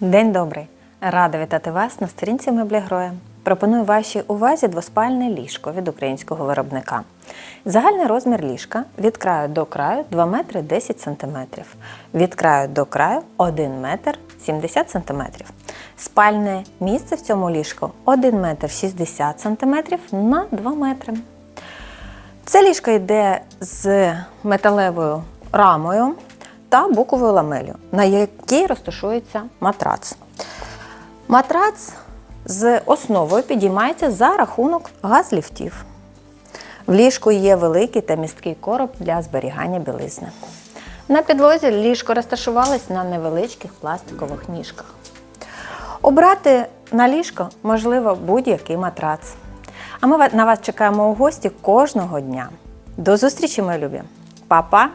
День добрий! Рада вітати вас на сторінці меблі Гроя. Пропоную вашій увазі двоспальне ліжко від українського виробника. Загальний розмір ліжка від краю до краю 2 метри 10 сантиметрів, від краю до краю 1 метр 70 сантиметрів. Спальне місце в цьому ліжку 1 метр 60 сантиметрів на 2 метри. Це ліжко йде з металевою рамою та буковою ламелью, на якій розташується матрац. Матрац з основою підіймається за рахунок газліфтів. В ліжку є великий та місткий короб для зберігання білизни. На підлозі ліжко розташувалось на невеличких пластикових ніжках. Обрати на ліжко можливо будь-який матрац. А ми на вас чекаємо у гості кожного дня. До зустрічі, мої любі! Па-па!